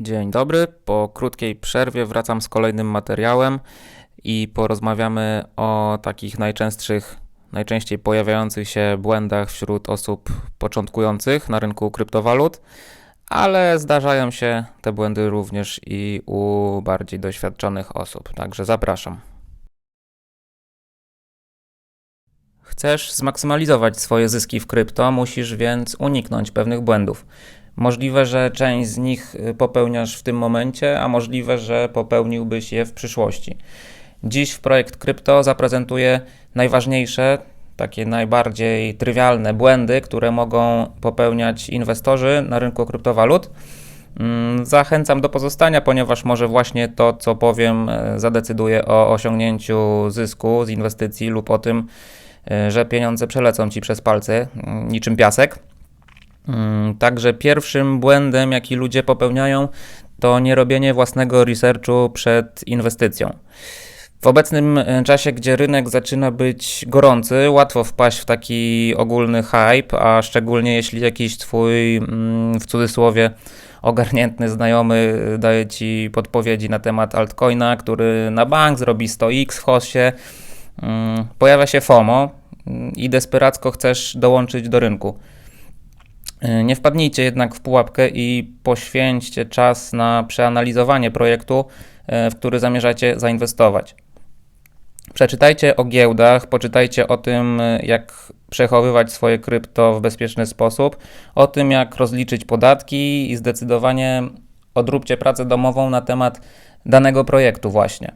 Dzień dobry. Po krótkiej przerwie wracam z kolejnym materiałem i porozmawiamy o takich najczęstszych, najczęściej pojawiających się błędach wśród osób początkujących na rynku kryptowalut, ale zdarzają się te błędy również i u bardziej doświadczonych osób. Także zapraszam. Chcesz zmaksymalizować swoje zyski w krypto, musisz więc uniknąć pewnych błędów. Możliwe, że część z nich y, popełniasz w tym momencie, a możliwe, że popełniłbyś je w przyszłości. Dziś w projekt krypto zaprezentuję najważniejsze, takie najbardziej trywialne błędy, które mogą popełniać inwestorzy na rynku kryptowalut. Mm, Zachęcam do pozostania, ponieważ może właśnie to, co powiem, y, zadecyduje o osiągnięciu zysku z inwestycji lub o tym, y, że pieniądze przelecą ci przez palce mm, niczym piasek. Mm, Także pierwszym błędem, jaki ludzie popełniają, to nierobienie własnego researchu przed inwestycją. W obecnym e, czasie, gdzie rynek zaczyna być gorący, łatwo wpaść w taki ogólny hype, a szczególnie jeśli jakiś twój, mm, w cudzysłowie, ogarniętny znajomy daje ci podpowiedzi na temat altcoina, który na bank zrobi 100x w hosie, mm, pojawia się FOMO i desperacko chcesz dołączyć do rynku. E, Nie wpadnijcie jednak w pułapkę i poświęćcie czas na przeanalizowanie projektu, e, w który zamierzacie zainwestować. Przeczytajcie o giełdach, poczytajcie o tym, e, jak przechowywać swoje krypto w bezpieczny sposób, o tym, jak rozliczyć podatki i zdecydowanie odróbcie pracę domową na temat danego projektu, właśnie.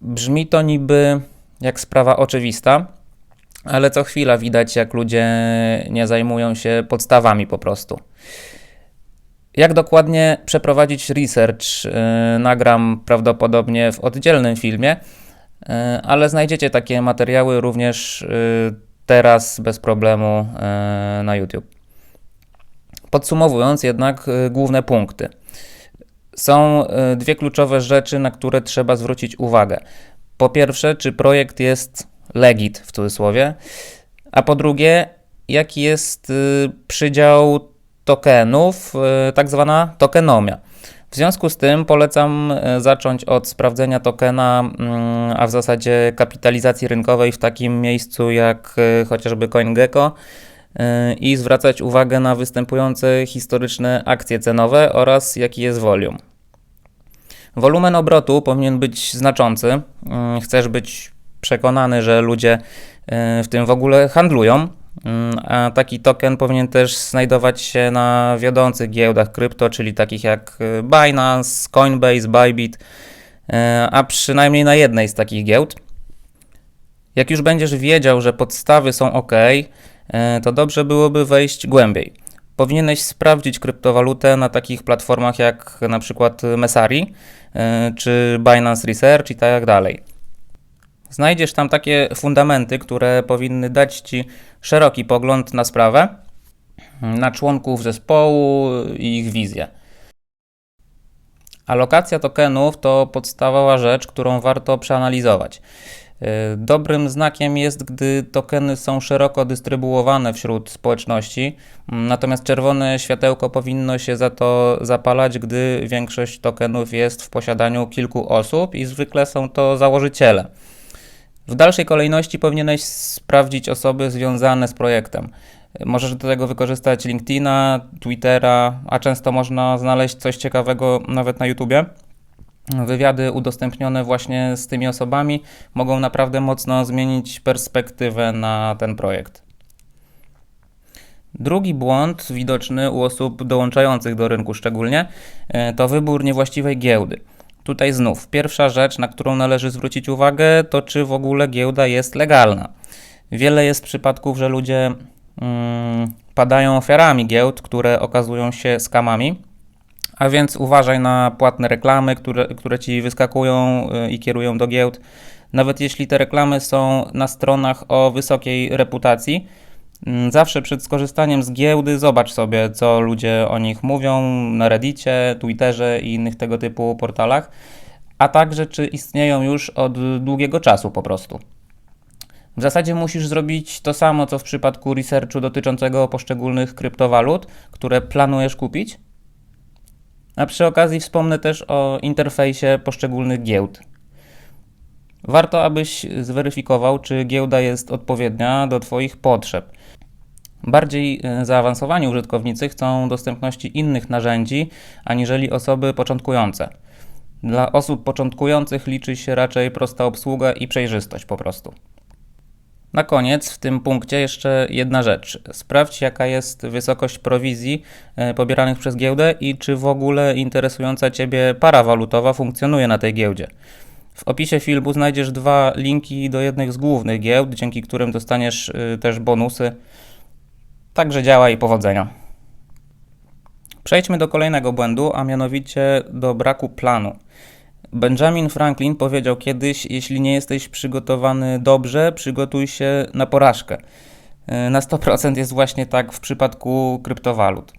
Brzmi to niby jak sprawa oczywista, ale co chwila widać, jak ludzie nie zajmują się podstawami po prostu. Jak dokładnie przeprowadzić research, yy, nagram prawdopodobnie w oddzielnym filmie, yy, ale znajdziecie takie materiały również yy, teraz bez problemu na YouTube. Podsumowując jednak główne punkty. Są dwie kluczowe rzeczy, na które trzeba zwrócić uwagę. Po pierwsze, czy projekt jest legit w cudzysłowie, a po drugie, jaki jest y, przydział tokenów, y, tak zwana tokenomia. W związku z tym polecam y, zacząć od sprawdzenia tokena, mm, a w zasadzie kapitalizacji rynkowej w takim miejscu jak chociażby CoinGecko i zwracać uwagę na występujące historyczne akcje cenowe oraz jaki jest volume. Wolumen obrotu powinien być znaczący. Chcesz być przekonany, że ludzie e, w tym w ogóle handlują. Mm, A taki token powinien też znajdować się na wiodących giełdach krypto, czyli takich jak e, Binance, Coinbase, Bybit, e, a przynajmniej na jednej z takich giełd. Jak już będziesz wiedział, że podstawy są ok, to dobrze byłoby wejść głębiej. Powinieneś sprawdzić kryptowalutę na takich platformach jak na przykład Mesari czy Binance Research i tak dalej. Znajdziesz tam takie fundamenty, które powinny dać Ci szeroki pogląd na sprawę, na członków zespołu i ich wizję. Alokacja tokenów to podstawowa rzecz, którą warto przeanalizować. Yy, Dobrym znakiem jest, gdy tokeny są szeroko dystrybuowane wśród społeczności, natomiast czerwone światełko powinno się za to zapalać, gdy większość tokenów jest w posiadaniu kilku osób i zwykle są to założyciele. W dalszej kolejności powinieneś sprawdzić osoby związane z projektem. Możesz do tego wykorzystać LinkedIna, Twittera, a często można znaleźć coś ciekawego nawet na YouTubie. Wywiady udostępnione właśnie z tymi osobami mogą naprawdę mocno zmienić perspektywę na ten projekt. Drugi błąd widoczny u osób dołączających do rynku szczególnie e, to wybór niewłaściwej giełdy. Tutaj znów, pierwsza rzecz, na którą należy zwrócić uwagę, to czy w ogóle giełda jest legalna. Wiele jest przypadków, że ludzie mm, padają ofiarami giełd, które okazują się skamami. A więc uważaj na płatne reklamy, które, które ci wyskakują y, i kierują do giełd. Nawet jeśli te reklamy są na stronach o wysokiej reputacji, Zawsze przed skorzystaniem z giełdy zobacz sobie, co ludzie o nich mówią na Reddicie, Twitterze i innych tego typu portalach, a także czy istnieją już od długiego czasu po prostu. W zasadzie musisz zrobić to samo, co w przypadku researchu dotyczącego poszczególnych kryptowalut, które planujesz kupić. A przy okazji wspomnę też o interfejsie poszczególnych giełd. Warto, abyś zweryfikował, czy giełda jest odpowiednia do Twoich potrzeb. Bardziej e, zaawansowani użytkownicy chcą dostępności innych narzędzi, aniżeli osoby początkujące. Dla osób początkujących liczy się raczej prosta obsługa i przejrzystość po prostu. Na koniec w tym punkcie jeszcze jedna rzecz. Sprawdź, jaka jest wysokość prowizji e, pobieranych przez giełdę i czy w ogóle interesująca Ciebie para walutowa funkcjonuje na tej giełdzie. W opisie filmu znajdziesz dwa linki do jednych z głównych giełd, dzięki którym dostaniesz e, też bonusy. Także działa i powodzenia. Przejdźmy do kolejnego błędu, a mianowicie do braku planu. Benjamin Franklin powiedział kiedyś: Jeśli nie jesteś przygotowany dobrze, przygotuj się na porażkę. E, na 100% jest właśnie tak w przypadku kryptowalut.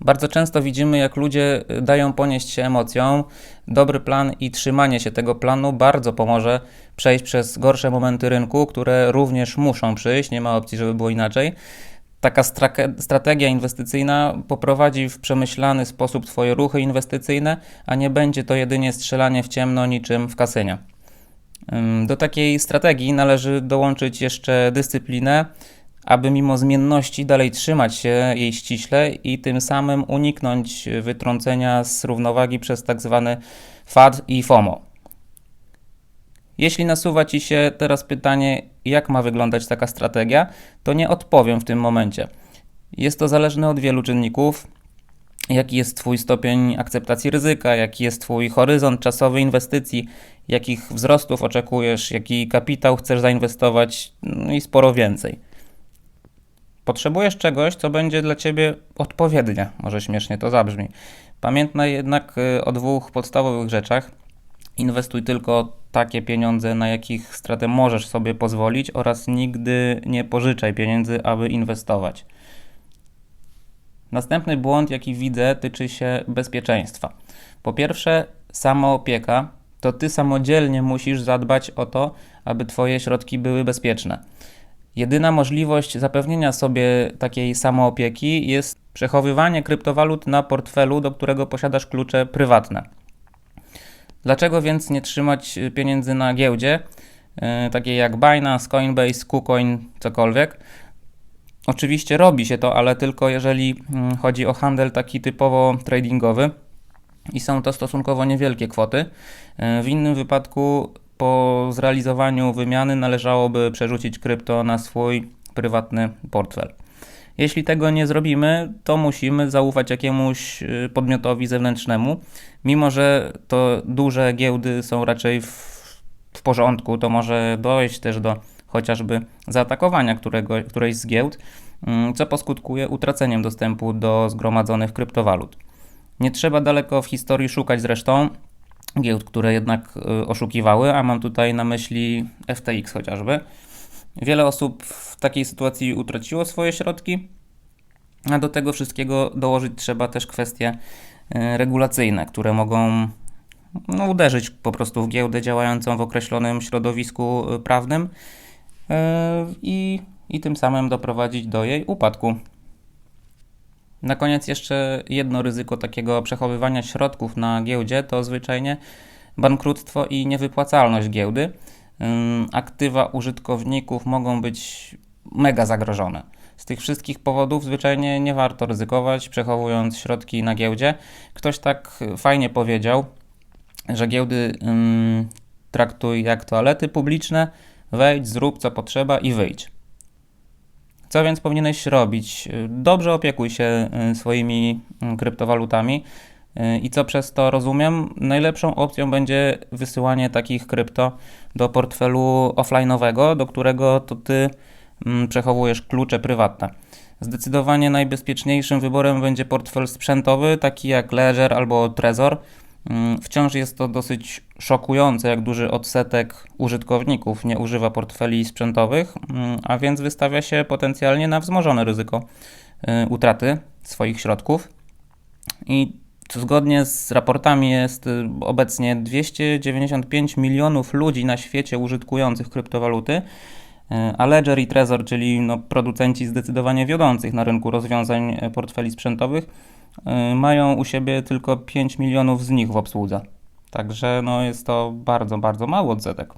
Bardzo często widzimy, jak ludzie dają ponieść się emocjom. Dobry plan i trzymanie się tego planu bardzo pomoże przejść przez gorsze momenty rynku, które również muszą przyjść, nie ma opcji, żeby było inaczej taka strategia inwestycyjna poprowadzi w przemyślany sposób Twoje ruchy inwestycyjne, a nie będzie to jedynie strzelanie w ciemno niczym w kasynie. Do takiej strategii należy dołączyć jeszcze dyscyplinę, aby mimo zmienności dalej trzymać się jej ściśle i tym samym uniknąć wytrącenia z równowagi przez tak zwany FAD i FOMO. Jeśli nasuwa Ci się teraz pytanie, jak ma wyglądać taka strategia, to nie odpowiem w tym momencie. Jest to zależne od wielu czynników. Jaki jest Twój stopień akceptacji ryzyka, jaki jest Twój horyzont czasowy inwestycji, jakich wzrostów oczekujesz, jaki kapitał chcesz zainwestować no i sporo więcej. Potrzebujesz czegoś, co będzie dla Ciebie odpowiednie. Może śmiesznie to zabrzmi. Pamiętaj jednak y, o dwóch podstawowych rzeczach – Inwestuj tylko takie pieniądze, na jakich stratę możesz sobie pozwolić, oraz nigdy nie pożyczaj pieniędzy, aby inwestować. Następny błąd, jaki widzę, tyczy się bezpieczeństwa. Po pierwsze, samoopieka to ty samodzielnie musisz zadbać o to, aby twoje środki były bezpieczne. Jedyna możliwość zapewnienia sobie takiej samoopieki jest przechowywanie kryptowalut na portfelu, do którego posiadasz klucze prywatne. Dlaczego więc nie trzymać y, pieniędzy na giełdzie, yy, takiej jak Binance, Coinbase, KuCoin, cokolwiek? Oczywiście robi się to, ale tylko jeżeli yy, chodzi o handel taki typowo tradingowy i są to stosunkowo niewielkie kwoty. Yy, w innym wypadku po zrealizowaniu wymiany należałoby przerzucić krypto na swój prywatny portfel. Jeśli tego nie zrobimy, to musimy zaufać jakiemuś y, podmiotowi zewnętrznemu. Mimo, że to duże giełdy są raczej w, w porządku, to może dojść też do chociażby zaatakowania którego, którejś z giełd, mm, co poskutkuje utraceniem dostępu do zgromadzonych kryptowalut. Nie trzeba daleko w historii szukać zresztą giełd, które jednak y, oszukiwały, a mam tutaj na myśli FTX chociażby. Wiele osób w takiej sytuacji utraciło swoje środki, a do tego wszystkiego dołożyć trzeba też kwestie e, regulacyjne, które mogą no, uderzyć po prostu w giełdę działającą w określonym środowisku e, prawnym yy, i, i tym samym doprowadzić do jej upadku. Na koniec jeszcze jedno ryzyko takiego przechowywania środków na giełdzie to zwyczajnie bankructwo i niewypłacalność giełdy aktywa użytkowników mogą być mega zagrożone. Z tych wszystkich powodów zwyczajnie nie warto ryzykować, przechowując środki na giełdzie. Ktoś tak fajnie powiedział, że giełdy traktuj jak toalety publiczne, wejdź, zrób co potrzeba i wyjdź. Co więc powinieneś robić? Dobrze opiekuj się swoimi kryptowalutami. I co przez to rozumiem? Najlepszą opcją będzie wysyłanie takich krypto do portfelu offline'owego, do którego to ty mm, przechowujesz klucze prywatne. Zdecydowanie najbezpieczniejszym wyborem będzie portfel sprzętowy, taki jak Ledger albo Trezor. Mm, wciąż jest to dosyć szokujące, jak duży odsetek użytkowników nie używa portfeli sprzętowych, mm, a więc wystawia się potencjalnie na wzmożone ryzyko y, utraty swoich środków. I Zgodnie z raportami jest y, obecnie 295 milionów ludzi na świecie użytkujących kryptowaluty, y, a Ledger i Trezor, czyli no, producenci zdecydowanie wiodących na rynku rozwiązań y, portfeli sprzętowych, mają u siebie tylko 5 milionów z nich w obsłudze. Także no jest to bardzo, bardzo mały odsetek.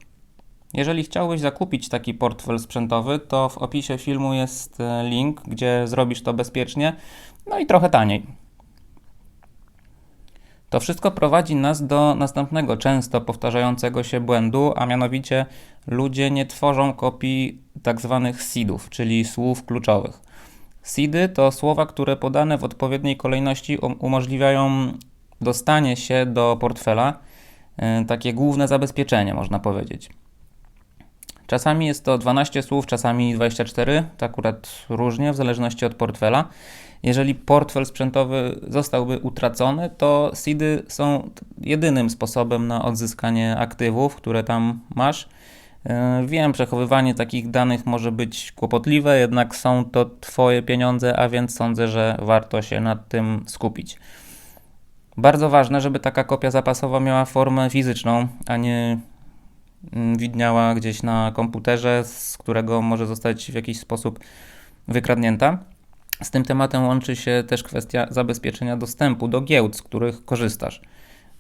Jeżeli chciałbyś zakupić taki portfel sprzętowy, to w opisie filmu jest link, gdzie zrobisz to bezpiecznie, no i trochę taniej. To wszystko prowadzi nas do następnego często powtarzającego się błędu, a mianowicie ludzie nie tworzą kopii tak zwanych seedów, czyli słów kluczowych. Seedy to słowa, które podane w odpowiedniej kolejności umożliwiają dostanie się do portfela, e, takie główne zabezpieczenie, można powiedzieć. Czasami jest to 12 słów, czasami 24, to akurat różnie, w zależności od portfela. Jeżeli portfel sprzętowy zostałby utracony, to seedy są jedynym sposobem na odzyskanie aktywów, które tam masz. E, wiem, przechowywanie takich danych może być kłopotliwe, jednak są to Twoje pieniądze, a więc sądzę, że warto się nad tym skupić. Bardzo ważne, żeby taka kopia zapasowa miała formę fizyczną, a nie widniała gdzieś na komputerze, z którego może zostać w jakiś sposób wykradnięta. Z tym tematem łączy się też kwestia zabezpieczenia dostępu do giełd, z których korzystasz.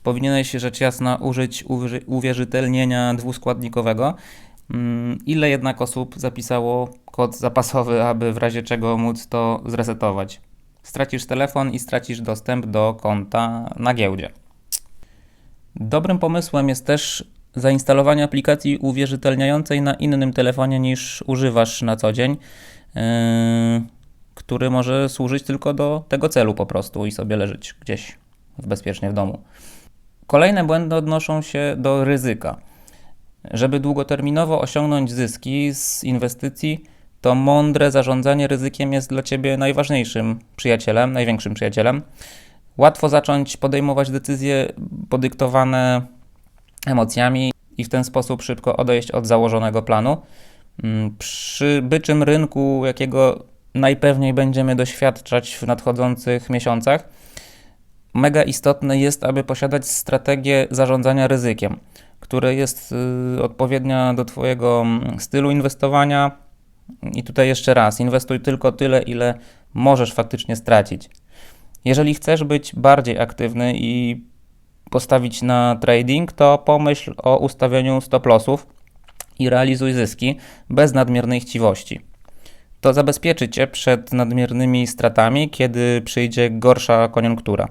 Powinieneś rzecz jasna użyć uwierzytelnienia dwuskładnikowego. Mm, ile jednak osób zapisało kod zapasowy, aby w razie czego móc to zresetować? Stracisz telefon i stracisz dostęp do konta na giełdzie. Dobrym pomysłem jest też zainstalowanie aplikacji uwierzytelniającej na innym telefonie niż używasz na co dzień. Yy, który może służyć tylko do tego celu po prostu i sobie leżeć gdzieś bezpiecznie w domu. Kolejne błędy odnoszą się do ryzyka. Żeby długoterminowo osiągnąć zyski z inwestycji, to mądre zarządzanie ryzykiem jest dla ciebie najważniejszym przyjacielem, największym przyjacielem. Łatwo zacząć podejmować decyzje podyktowane emocjami i w ten sposób szybko odejść od założonego planu. Mm, przy byczym rynku, jakiego najpewniej będziemy doświadczać w nadchodzących miesiącach. Mega istotne jest, aby posiadać strategię zarządzania ryzykiem, która jest y, odpowiednia do Twojego mm, stylu inwestowania. I tutaj jeszcze raz, inwestuj tylko tyle, ile możesz faktycznie stracić. Jeżeli chcesz być bardziej aktywny i postawić na trading, to pomyśl o ustawieniu stop lossów i realizuj zyski bez nadmiernej chciwości to zabezpieczy cię przed nadmiernymi stratami, kiedy przyjdzie gorsza koniunktura.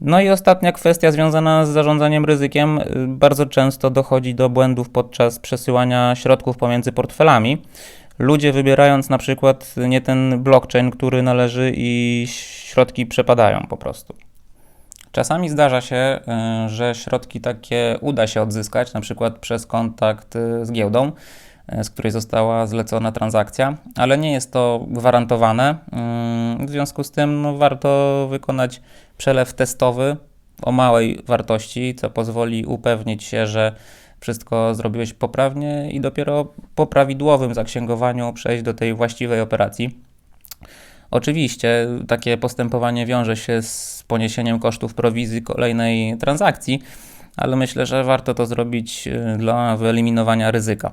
No i ostatnia kwestia związana z zarządzaniem ryzykiem. Bardzo często dochodzi do błędów podczas przesyłania środków pomiędzy portfelami. Ludzie wybierając na przykład nie ten blockchain, który należy i środki przepadają po prostu. Czasami zdarza się, y, że środki takie uda się odzyskać, na przykład przez kontakt z giełdą, E, z której została zlecona transakcja, ale nie jest to gwarantowane. W związku z tym no, warto wykonać przelew testowy o małej wartości, co pozwoli upewnić się, że wszystko zrobiłeś poprawnie i dopiero po prawidłowym zaksięgowaniu przejść do tej właściwej operacji. Oczywiście takie postępowanie wiąże się z poniesieniem kosztów prowizji kolejnej transakcji, ale myślę, że warto to zrobić e, dla wyeliminowania ryzyka.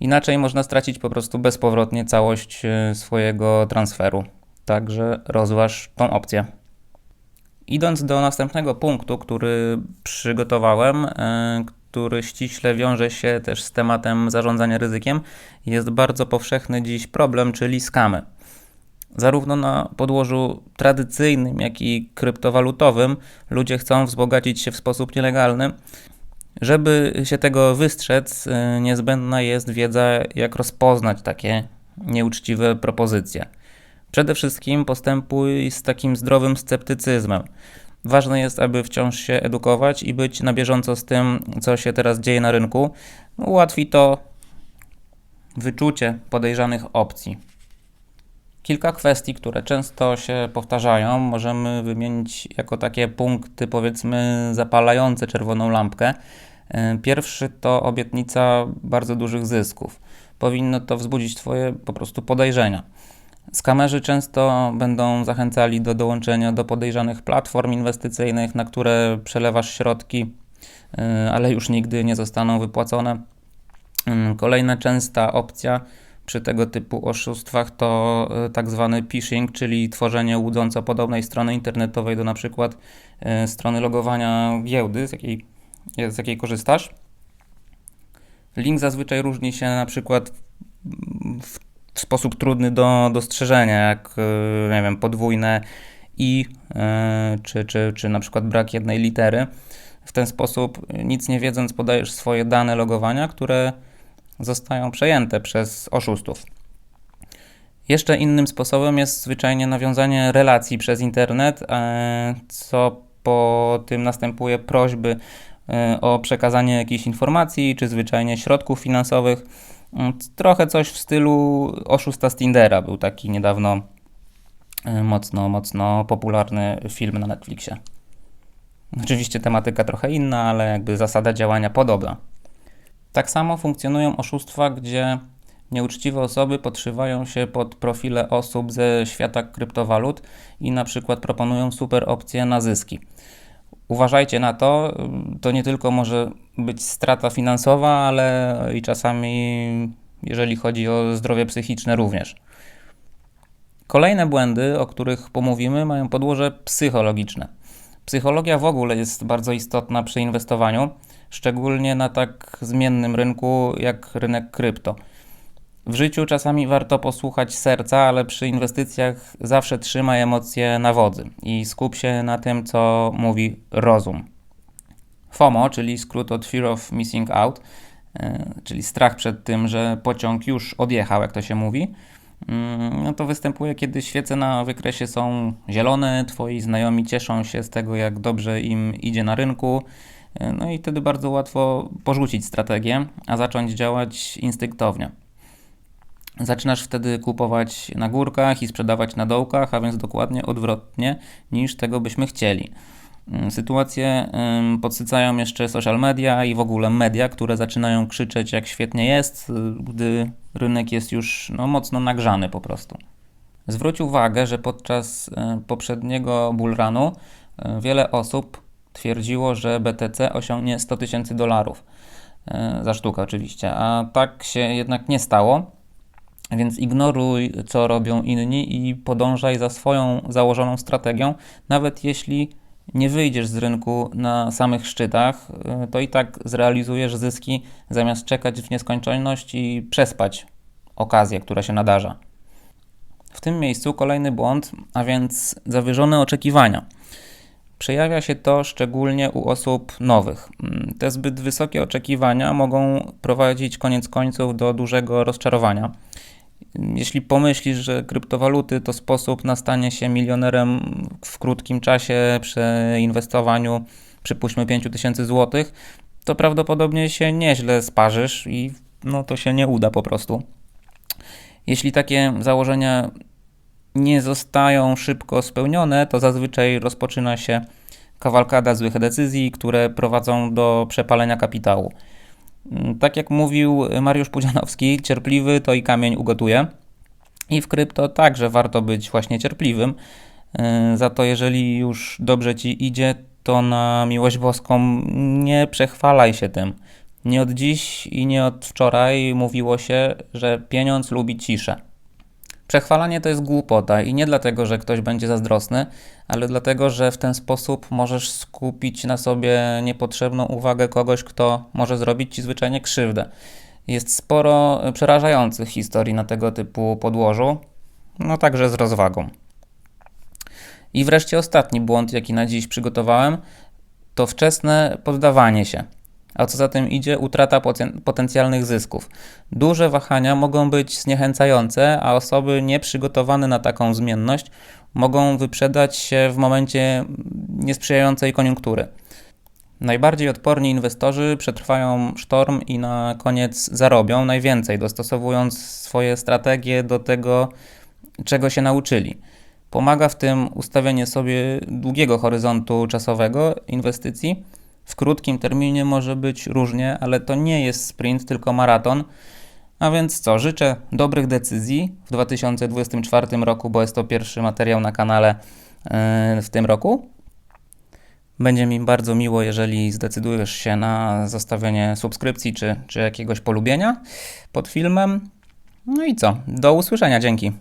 Inaczej można stracić po prostu bezpowrotnie całość e, swojego transferu. Także rozważ tą opcję. Idąc do następnego punktu, który przygotowałem, e, który ściśle wiąże się też z tematem zarządzania ryzykiem, jest bardzo powszechny dziś problem, czyli skamy. Zarówno na podłożu tradycyjnym, jak i kryptowalutowym ludzie chcą wzbogacić się w sposób nielegalny, żeby się tego wystrzec, y, niezbędna jest wiedza, jak rozpoznać takie nieuczciwe propozycje. Przede wszystkim postępuj z takim zdrowym sceptycyzmem. Ważne jest, aby wciąż się edukować i być na bieżąco z tym, co się teraz dzieje na rynku. Ułatwi to wyczucie podejrzanych opcji. Kilka kwestii, które często się powtarzają, możemy wymienić jako takie punkty, powiedzmy, zapalające czerwoną lampkę. E, pierwszy to obietnica bardzo dużych zysków. Powinno to wzbudzić Twoje po prostu podejrzenia. Skamerzy często będą zachęcali do dołączenia do podejrzanych platform inwestycyjnych, na które przelewasz środki, e, ale już nigdy nie zostaną wypłacone. Mm, kolejna częsta opcja przy tego typu oszustwach to e, tak zwany phishing, czyli tworzenie łudząco podobnej strony internetowej do na przykład e, strony logowania giełdy, z jakiej, z jakiej korzystasz. Link zazwyczaj różni się na przykład w sposób trudny do dostrzeżenia, jak e, nie wiem, podwójne i czy, czy, czy na przykład brak jednej litery. W ten sposób, nic nie wiedząc, podajesz swoje dane logowania, które zostają przejęte przez oszustów. Jeszcze innym sposobem jest zwyczajnie nawiązanie relacji przez internet, e, co po tym następuje prośby e, o przekazanie jakichś informacji czy zwyczajnie środków finansowych. Mm, trochę coś w stylu oszusta z Tindera. Był taki niedawno e, mocno, mocno popularny film na Netflixie. Oczywiście tematyka trochę inna, ale jakby zasada działania podobna. Tak samo funkcjonują oszustwa, gdzie nieuczciwe osoby podszywają się pod profile osób ze świata kryptowalut i na przykład proponują super opcje na zyski. Uważajcie na to, to nie tylko może być strata finansowa, ale i czasami, jeżeli chodzi o zdrowie psychiczne, również. Kolejne błędy, o których pomówimy, mają podłoże psychologiczne. Psychologia w ogóle jest bardzo istotna przy inwestowaniu szczególnie na tak zmiennym rynku jak rynek krypto. W życiu czasami warto posłuchać serca, ale przy inwestycjach zawsze trzymaj emocje na wodzy i skup się na tym, co mówi rozum. FOMO, czyli skrót od Fear of Missing Out, e, czyli strach przed tym, że pociąg już odjechał, jak to się mówi, mm, no to występuje, kiedy świece na wykresie są zielone, twoi znajomi cieszą się z tego, jak dobrze im idzie na rynku, no i wtedy bardzo łatwo porzucić strategię, a zacząć działać instynktownie. Zaczynasz wtedy kupować na górkach i sprzedawać na dołkach, a więc dokładnie odwrotnie niż tego byśmy chcieli. Mm, sytuację podsycają jeszcze social media i w ogóle media, które zaczynają krzyczeć, jak świetnie jest, gdy rynek jest już no, mocno nagrzany po prostu. Zwróć uwagę, że podczas poprzedniego bullrunu wiele osób twierdziło, że BTC osiągnie 100 tysięcy dolarów e, za sztukę oczywiście, a tak się jednak nie stało. Więc ignoruj, co robią inni i podążaj za swoją założoną strategią, nawet jeśli nie wyjdziesz z rynku na samych szczytach, e, to i tak zrealizujesz zyski zamiast czekać w nieskończoność i przespać okazję, która się nadarza. W tym miejscu kolejny błąd, a więc zawyżone oczekiwania. Przejawia się to szczególnie u osób nowych. Te zbyt wysokie oczekiwania mogą prowadzić koniec końców do dużego rozczarowania. Jeśli pomyślisz, że kryptowaluty to sposób na stanie się milionerem w krótkim czasie przy inwestowaniu, przypuśćmy 5000 zł, to prawdopodobnie się nieźle sparzysz i no to się nie uda po prostu. Jeśli takie założenia nie zostają szybko spełnione, to zazwyczaj rozpoczyna się kawalkada złych decyzji, które prowadzą do przepalenia kapitału. Mm, tak jak mówił Mariusz Pudzianowski, cierpliwy to i kamień ugotuje. I w krypto także warto być właśnie cierpliwym. Yy, za to, jeżeli już dobrze ci idzie, to na miłość boską nie przechwalaj się tym. Nie od dziś i nie od wczoraj mówiło się, że pieniądz lubi ciszę. Przechwalanie to jest głupota i nie dlatego, że ktoś będzie zazdrosny, ale dlatego, że w ten sposób możesz skupić na sobie niepotrzebną uwagę kogoś, kto może zrobić ci zwyczajnie krzywdę. Jest sporo przerażających historii na tego typu podłożu, no także z rozwagą. I wreszcie ostatni błąd, jaki na dziś przygotowałem, to wczesne poddawanie się a co za tym idzie, utrata potencjalnych zysków. Duże wahania mogą być zniechęcające, a osoby nieprzygotowane na taką zmienność mogą wyprzedać się w momencie niesprzyjającej koniunktury. Najbardziej odporni inwestorzy przetrwają sztorm i na koniec zarobią najwięcej, dostosowując swoje strategie do tego, czego się nauczyli. Pomaga w tym ustawienie sobie długiego horyzontu czasowego inwestycji w krótkim terminie może być różnie, ale to nie jest sprint, tylko maraton. A więc co, życzę dobrych decyzji w 2024 roku, bo jest to pierwszy materiał na kanale e, w tym roku. Będzie mi bardzo miło, jeżeli zdecydujesz się na zostawienie subskrypcji czy, czy jakiegoś polubienia pod filmem. No i co? Do usłyszenia, dzięki.